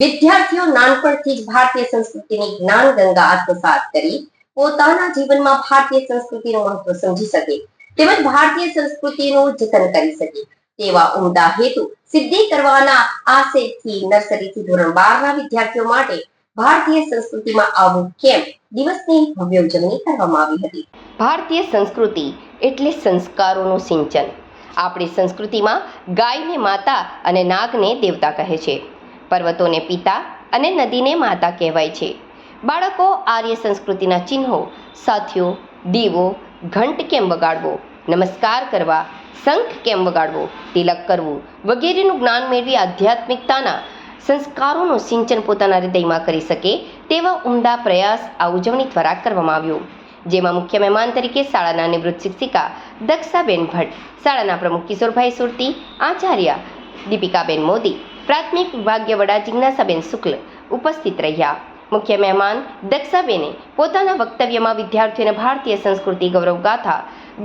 વિદ્યાર્થીઓ નાનપણથી જ ભારતીય સંસ્કૃતિની જ્ઞાન ગંગા આત્મસાત કરી પોતાના જીવનમાં ભારતીય સંસ્કૃતિનું મહત્વ સમજી શકે તેમજ ભારતીય સંસ્કૃતિનું જતન કરી શકે તેવા ઉમદા હેતુ સિદ્ધિ કરવાના આશયથી નર્સરીથી ધોરણ બારના વિદ્યાર્થીઓ માટે ભારતીય સંસ્કૃતિમાં આવું કેમ્પ દિવસની ભવ્ય ઉજવણી કરવામાં આવી હતી? ભારતીય સંસ્કૃતિ એટલે સંસ્કારોનું સિંચન. આપણી સંસ્કૃતિમાં ગાયને માતા અને નાગને દેવતા કહે છે. પર્વતોને પિતા અને નદીને માતા કહેવાય છે. બાળકો આર્ય સંસ્કૃતિના ચિહ્નો, સાથીઓ, દીવો, ઘંટ કેમ વગાડવો, નમસ્કાર કરવા, શંખ કેમ વગાડવો, તિલક કરવું વગેરેનું જ્ઞાન મેળવી આધ્યાત્મિકતાના સંસ્કારોનું સિંચન પોતાના હૃદયમાં કરી શકે તેવા ઉમદા પ્રયાસ આ ઉજવણી દ્વારા કરવામાં આવ્યો. જેમાં મુખ્ય મહેમાન તરીકે શાળાના નિવૃત્ત શિક્ષિકા દક્ષાબેન ભટ્ટ, શાળાના પ્રમુખ કિશોરભાઈ સુરતી, આચાર્ય દીપિકાબેન મોદી પ્રાથમિક વિભાગીય જિજ્ઞાસાબેન શુક્લ ઉપસ્થિત રહ્યા. મુખ્ય મહેમાન દક્ષાબેને પોતાના વક્તવ્યમાં વિદ્યાર્થીઓને ભારતીય સંસ્કૃતિ ગૌરવ ગાથા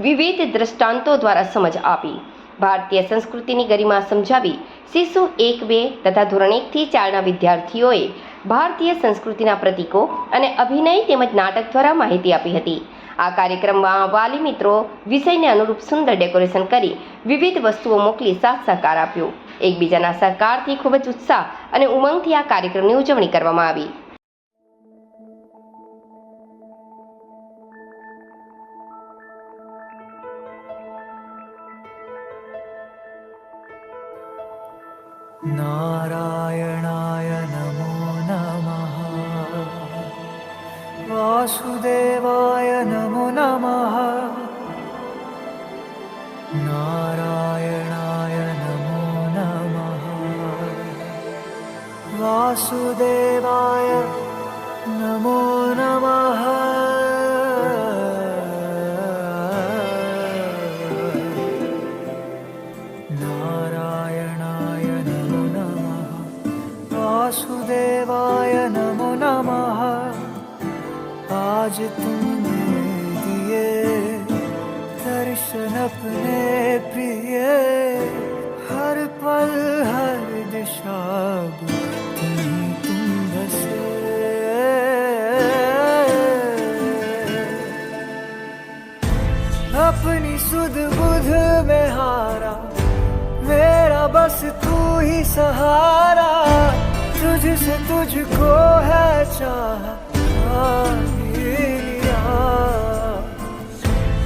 વિવિધ દ્રષ્ટાંતો દ્વારા સમજ આપી. ભારતીય સંસ્કૃતિની ગરિમા સમજાવી શિશુ એક બે તથા ધોરણ એકથી ચારના વિદ્યાર્થીઓએ ભારતીય સંસ્કૃતિના પ્રતીકો અને અભિનય તેમજ નાટક દ્વારા માહિતી આપી હતી. આ કાર્યક્રમમાં વાલી મિત્રો વિષયને અનુરૂપ સુંદર ડેકોરેશન કરી વિવિધ વસ્તુઓ મોકલી સાથ સહકાર આપ્યો. એકબીજાના સહકારથી ખૂબ જ ઉત્સાહ અને ઉમંગથી આ કાર્યક્રમની ઉજવણી કરવામાં આવી नारायणाय नमो नमः वासुदेवाय नमो नमः नारायणाय वासुदेवाय नमो नमः नारायणाय नमो नमः वासुदेवाय नमो नमः आज तुमने दिए दर्शन अपने प्रिय हर पल हर दिशा अपनी सुध बुध में हारा मेरा बस तू ही सहारा तुझसे तुझको है चाह